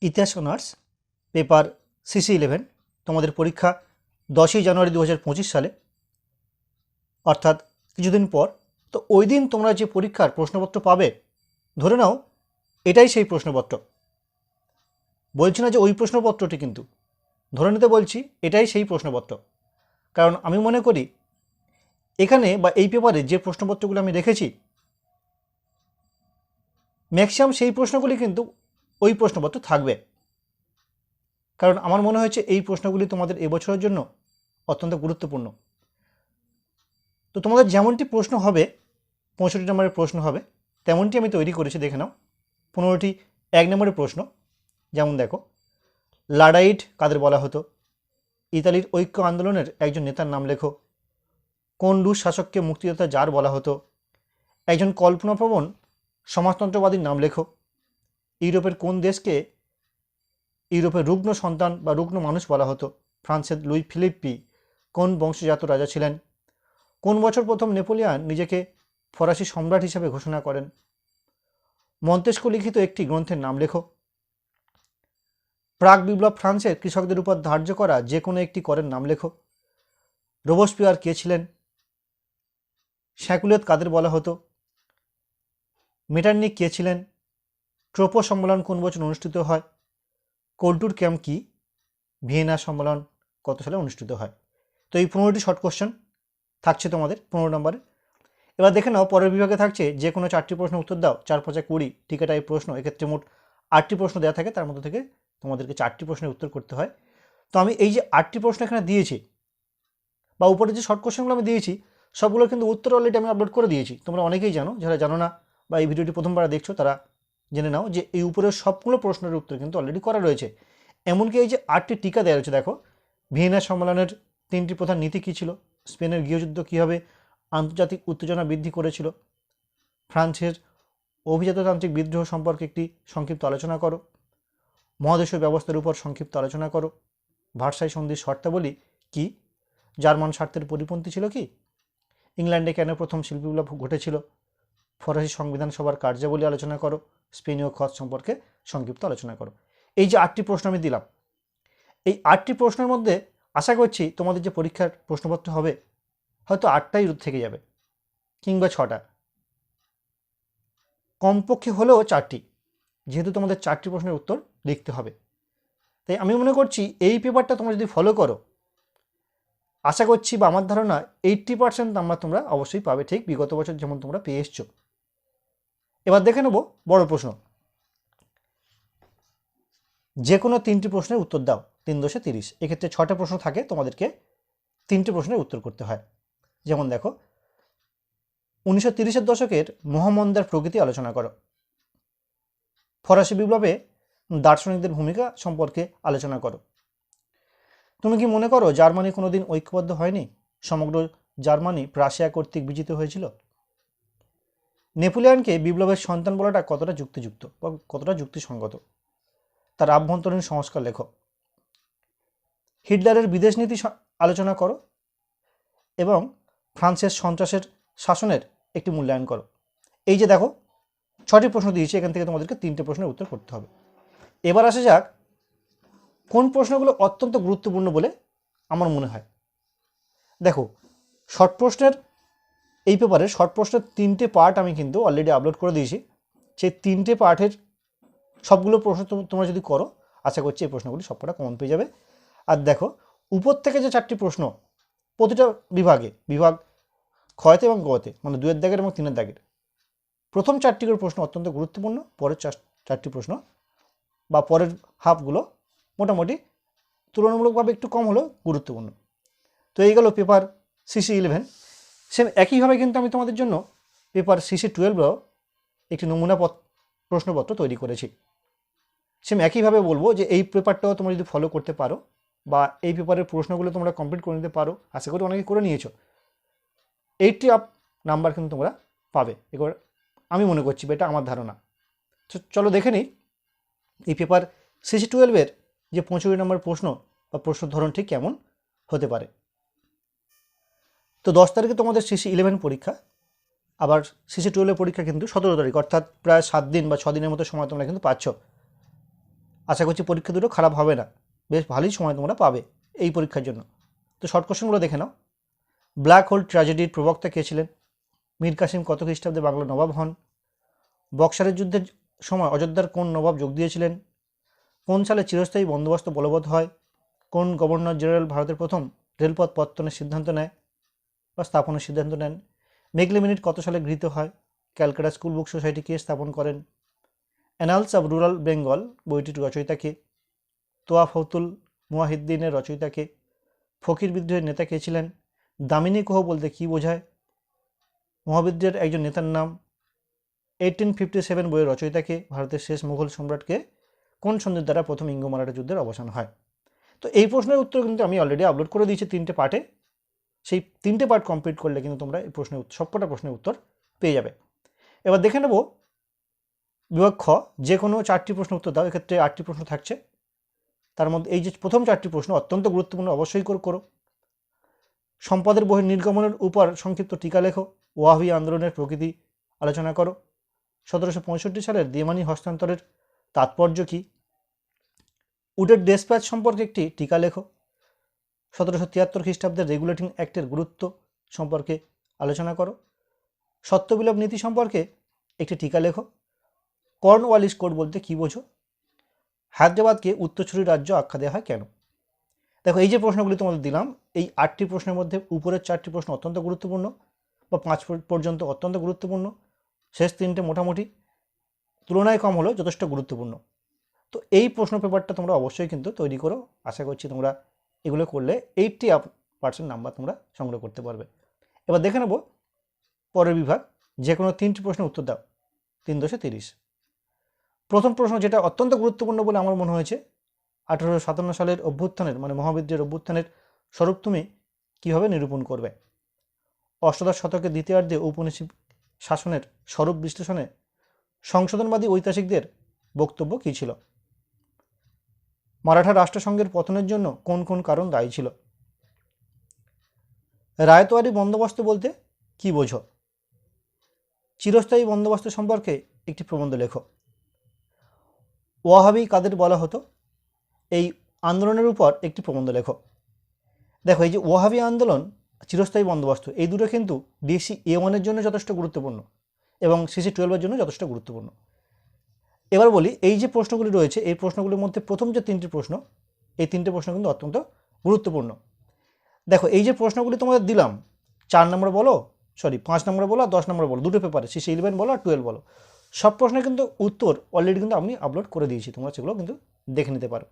ইতিহাস honours, paper CC eleven, তোমাদের পরীক্ষা দশই জানুয়ারি দু হাজার পঁচিশ সালে। অর্থাৎ কিছুদিন পর। তো ওই দিন তোমরা যে পরীক্ষার প্রশ্নপত্র পাবে, ধরে নাও, এটাই সেই প্রশ্নপত্র। বলছি না যে ওই প্রশ্নপত্রটি কিন্তু। ধরে নিতে বলছি, এটাই সেই প্রশ্নপত্র। কারণ আমি মনে করি, এখানে বা এই পেপারে যে প্রশ্নপত্রগুলো আমি রেখেছি, ম্যাক্সিমাম সেই প্রশ্নগুলি কিন্তু ওই প্রশ্নপত্র থাকবে। কারণ আমার মনে হয়েছে এই প্রশ্নগুলি তোমাদের এবছরের জন্য অত্যন্ত গুরুত্বপূর্ণ। তো তোমাদের যেমনটি প্রশ্ন হবে, পঁয়ষট্টি নম্বরের প্রশ্ন হবে, তেমনটি আমি তৈরি করেছি, দেখে নাও। পনেরোটি এক নম্বরের প্রশ্ন, যেমন দেখো, লাডাইট কাদের বলা হতো? ইতালির ঐক্য আন্দোলনের একজন নেতার নাম লেখো। কোন রুশ শাসককে মুক্তিদাতা যার বলা হতো? একজন কল্পনাপ্রবণ সমাজতন্ত্রবাদীর নাম লেখো। ইউরোপের কোন দেশকে ইউরোপের রুগ্ন সন্তান বা রুগ্ন মানুষ বলা হতো? ফ্রান্সের লুই ফিলিপ্পি। কোন বংশজাত রাজা ছিলেন? কোন বছর প্রথম নেপোলিয়ান নিজেকে ফরাসি সম্রাট হিসেবে ঘোষণা করেন? মন্তেস্কো লিখিত একটি গ্রন্থের নাম লেখো। প্রাক বিপ্লব ফ্রান্সের কৃষকদের উপর ধার্য করা যে কোনো একটি করের নাম লেখো। রোবসপিয়ার কে ছিলেন? স্যাকুলেত কাদের বলা হতো? মেটার্নিক কে ছিলেন? ট্রোপো সম্মেলন কোন বছর অনুষ্ঠিত হয়? কোল্টুর ক্যাম্প কি? ভিয়েনা সম্মেলন কত সালে অনুষ্ঠিত হয়? তো এই পনেরোটি শর্ট কোশ্চেন থাকছে তোমাদের পনেরো নম্বরে। এবার দেখে নাও, পরের বিভাগে থাকছে যে কোনো চারটি প্রশ্ন উত্তর দাও, চার পাঁচে কুড়ি টিকাটাই প্রশ্ন, এক্ষেত্রে মোট আটটি প্রশ্ন দেওয়া থাকে, তার মধ্যে থেকে তোমাদেরকে চারটি প্রশ্নের উত্তর করতে হয়। তো আমি এই যে আটটি প্রশ্ন এখানে দিয়েছি, বা উপরে যে শর্ট কোশ্চেনগুলো আমি দিয়েছি, সবগুলো কিন্তু উত্তর অলরেডি আমি আপলোড করে দিয়েছি। তোমরা অনেকেই জানো, যারা জানো না, বা এই ভিডিওটি প্রথমবার দেখছ, তারা জেনে নাও যে এই উপরের সবগুলো প্রশ্নের উত্তর কিন্তু অলরেডি করা রয়েছে। এমনকি এই যে আটটি টিকা দেওয়া রয়েছে, দেখো, ভিয়েনা সম্মেলনের তিনটি প্রধান নীতি কী ছিল? স্পেনের গৃহযুদ্ধ কীভাবে আন্তর্জাতিক উত্তেজনা বৃদ্ধি করেছিল? ফ্রান্সের অভিজাততান্ত্রিক বিদ্রোহ সম্পর্কে একটি সংক্ষিপ্ত আলোচনা করো। মহাদেশীয় ব্যবস্থার উপর সংক্ষিপ্ত আলোচনা করো। ভার্সাই সন্ধির শর্তাবলী কি? জার্মান স্বার্থের পরিপন্থী ছিল কি? ইংল্যান্ডে কেন প্রথম শিল্পী বিপ্লব ঘটেছিল? ফরাসি সংবিধান সভার কার্যাবলী আলোচনা করো। স্পেনীয় খত সম্পর্কে সংক্ষিপ্ত আলোচনা করো। এই যে আটটি প্রশ্ন আমি দিলাম, এই আটটি প্রশ্নের মধ্যে আশা করছি তোমাদের যে পরীক্ষার প্রশ্নপত্র হবে, হয়তো আটটাই থেকে যাবে কিংবা ছটা। কমপক্ষে হলেও চারটি, যেহেতু তোমাদের চারটি প্রশ্নের উত্তর লিখতে হবে। তাই আমি মনে করছি এই পেপারটা তোমরা যদি ফলো করো, আশা করছি বা আমার ধারণা এইট্টি পার্সেন্ট নাম্বার তোমরা অবশ্যই পাবে, ঠিক বিগত বছর যেমন তোমরা পেয়ে এসছো। এবার দেখে নেব বড় প্রশ্ন। যে কোনো তিনটি প্রশ্নের উত্তর দাও, তিন দশে তিরিশ। এক্ষেত্রে ছটা প্রশ্ন থাকে, তোমাদেরকে তিনটি প্রশ্নের উত্তর করতে হয়। যেমন দেখো, উনিশশো তিরিশের দশকের মহামন্দার প্রকৃতি আলোচনা করো। ফরাসি বিপ্লবে দার্শনিকদের ভূমিকা সম্পর্কে আলোচনা করো। তুমি কি মনে করো জার্মানি কোনোদিন ঐক্যবদ্ধ হয়নি? সমগ্র জার্মানি প্রাশিয়া কর্তৃক বিজিত হয়েছিল? নেপোলিয়ানকে বিপ্লবের সন্তান বলাটা কতটা যুক্তিযুক্ত বা কতটা যুক্তিসঙ্গত? তার আভ্যন্তরীণ সংস্কার লেখো হিটলারের বিদেশ নীতি আলোচনা করো এবং ফ্রান্সের সন্ত্রাসের শাসনের একটি মূল্যায়ন করো। এই যে দেখো, ছটি প্রশ্ন দিয়েছি, এখান থেকে তোমাদেরকে তিনটে প্রশ্নের উত্তর করতে হবে। এবার আসা যাক, কোন প্রশ্নগুলো অত্যন্ত গুরুত্বপূর্ণ বলে আমার মনে হয়? দেখো, শর্ট প্রশ্নের এই পেপারে শর্ট প্রশ্নের তিনটে পার্ট আমি কিন্তু অলরেডি আপলোড করে দিয়েছি। সেই তিনটে পার্টের সবগুলো প্রশ্ন তোমরা যদি করো, আশা করছি এই প্রশ্নগুলি সবকটা কমন পেয়ে যাবে। আর দেখো, উপর থেকে যে চারটি প্রশ্ন, প্রতিটা বিভাগে, বিভাগ ক্ষয়তে এবং গতে মানে দুয়ের দাগের এবং তিনের দাগের, প্রথম চারটি করে প্রশ্ন অত্যন্ত গুরুত্বপূর্ণ, পরের চারটি প্রশ্ন বা পরের হাফগুলো মোটামুটি তুলনামূলকভাবে একটু কম হলেও গুরুত্বপূর্ণ। তো এই গেল পেপার সিসি ইলেভেন সেম একইভাবে কিন্তু আমি তোমাদের জন্য পেপার সিসি টুয়েলভেও একটি নমুনা প্রশ্নপত্র তৈরি করেছি। সেম একইভাবে বলব যে এই পেপারটাও তোমরা যদি ফলো করতে পারো বা এই পেপারের প্রশ্নগুলো তোমরা কমপ্লিট করে নিতে পারো, আশা করি অনেকে করে নিয়েছো। এইটটি আপ নাম্বার কিন্তু তোমরা পাবে। এবার আমি মনে করছি এটা আমার ধারণা। চলো দেখে নিই, এই পেপার সিসি টুয়েলভের যে পঁয়ষট্টি নম্বর প্রশ্ন বা প্রশ্ন ধরন ঠিক কেমন হতে পারে। তো দশ তারিখে তোমাদের সিসি ইলেভেন পরীক্ষা, আবার সিসি টুয়েলভের পরীক্ষা কিন্তু সতেরো তারিখ, অর্থাৎ প্রায় সাত দিন বা দিনের মতো সময় তোমরা কিন্তু পাচ্ছ। আশা করছি পরীক্ষা দুটো খারাপ হবে না, বেশ ভালোই সময় তোমরা পাবে এই পরীক্ষার জন্য। তো শর্ট কোশ্চেনগুলো দেখে নাও। ব্ল্যাক হোল ট্র্যাজেডির প্রবক্তা কে ছিলেন? মীর কাসিম কত খ্রিস্টাব্দে বাংলা নবাব হন? বক্সারের যুদ্ধের সময় অযোধ্যার কোন নবাব যোগ দিয়েছিলেন? কোন সালে চিরস্থায়ী বন্দোবস্ত বলবৎ হয়? কোন গভর্নর জেনারেল ভারতের প্রথম রেলপথ পত্তনের সিদ্ধান্ত নেয়? বা স্থাপনের সিদ্ধান্ত নেন। মেঘলে মিনিট কত সালে গৃহীত হয়? ক্যালকাটা স্কুল বুক সোসাইটি কে স্থাপন করেন? অ্যানালস অব রুরাল বেঙ্গল বইটির রচয়িতাকে তোয়া ফতুল মুয়াহিদ্দিনের রচয়িতাকে ফকির বিদ্রোহের নেতা কে ছিলেন? দামিনী কোহ বলতে কী বোঝায়? মহাবিদ্রের একজন নেতার নাম? এইটিন ফিফটি সেভেন বইয়ের রচয়িতাকে ভারতের শেষ মুঘল সম্রাটকে কোন সন্ধির দ্বারা প্রথম ইঙ্গ মারাঠা যুদ্ধের অবসান হয়? তো এই প্রশ্নের উত্তর কিন্তু আমি অলরেডি আপলোড করে দিয়েছি তিনটে পার্টে সেই তিনটে পার্ট কমপ্লিট করলে কিন্তু তোমরা এই প্রশ্নের সবকটা প্রশ্নের উত্তর পেয়ে যাবে। এবার দেখে নেব বিভাগ খ যে কোনো চারটি প্রশ্ন উত্তর দাও, এক্ষেত্রে আটটি প্রশ্ন থাকছে। তার মধ্যে এই যে প্রথম চারটি প্রশ্ন অত্যন্ত গুরুত্বপূর্ণ, অবশ্যই করে করো। সম্পদের বহির নির্গমনের উপর সংক্ষিপ্ত টিকা লেখো ওয়াহি আন্দোলনের প্রকৃতি আলোচনা করো। সতেরোশো পঁয়ষট্টি সালের দিমানি হস্তান্তরের তাৎপর্য কী? উডের ডেসপ্যাচ সম্পর্কে একটি টিকা লেখো সতেরোশো তিয়াত্তর খ্রিস্টাব্দের রেগুলেটিং অ্যাক্টের গুরুত্ব সম্পর্কে আলোচনা করো। সত্যবিলোপ নীতি সম্পর্কে একটি টিকা লেখো। কর্নওয়ালিস কোড বলতে কী বোঝো? হায়দ্রাবাদকে উত্তরছড়ি রাজ্য আখ্যা দেওয়া হয় কেন? দেখো, এই যে প্রশ্নগুলি তোমাদের দিলাম, এই আটটি প্রশ্নের মধ্যে উপরের চারটি প্রশ্ন অত্যন্ত গুরুত্বপূর্ণ বা পাঁচ পর্যন্ত অত্যন্ত গুরুত্বপূর্ণ। শেষ তিনটে মোটামুটি তুলনায় কম হলেও যথেষ্ট গুরুত্বপূর্ণ। তো এই প্রশ্ন পেপারটা তোমরা অবশ্যই কিন্তু তৈরি করো। আশা করছি তোমরা এগুলো করলে এইটটি পার্সেন্ট নাম্বার তোমরা সংগ্রহ করতে পারবে। এবার দেখে নেব পরের বিভাগ যে কোনো তিনটি প্রশ্নের উত্তর দাও, তিন দশে তিরিশ। প্রথম প্রশ্ন যেটা অত্যন্ত গুরুত্বপূর্ণ বলে আমার মনে হয়েছে, আঠেরোশো সাতান্ন সালের অভ্যুত্থানের মানে মহাবিদ্যের অভ্যুত্থানের স্বরূপ তুমি কীভাবে নিরূপণ করবে? অষ্টাদশ শতকের দ্বিতীয়ার্ধে ঔপনিবেশিক শাসনের স্বরূপ বিশ্লেষণে সংশোধনবাদী ঐতিহাসিকদের বক্তব্য কী ছিল? মারাঠা রাষ্ট্রসংঘের পতনের জন্য কোন কোন কারণ দায়ী ছিল? রায়তোয়ারি বন্দোবস্ত বলতে কি বোঝো? চিরস্থায়ী বন্দোবস্ত সম্পর্কে একটি প্রবন্ধ লেখো। ওয়াহাবি কাদের বলা হতো? এই আন্দোলনের উপর একটি প্রবন্ধ লেখো। দেখো, এই যে ওয়াহাবি আন্দোলন, চিরস্থায়ী বন্দোবস্ত, এই দুটো কিন্তু ডিএসসি এ ওয়ানের জন্য যথেষ্ট গুরুত্বপূর্ণ এবং সিসি টুয়েলভের জন্য যথেষ্ট গুরুত্বপূর্ণ। এবার বলি, এই যে প্রশ্নগুলি রয়েছে, এই প্রশ্নগুলির মধ্যে প্রথম যে তিনটি প্রশ্ন, এই তিনটে প্রশ্ন কিন্তু অত্যন্ত গুরুত্বপূর্ণ। দেখো, এই যে প্রশ্নগুলি তোমাদের দিলাম, চার নম্বর বলো সরি পাঁচ নম্বর বলো আর দশ নম্বর বলো, দুটো পেপারে সিসি ইলেভেন বলো আর টুয়েলভ বলো। সব প্রশ্নের কিন্তু উত্তর অলরেডি কিন্তু আমি আপলোড করে দিয়েছি, তোমরা সেগুলো কিন্তু দেখে নিতে পারো।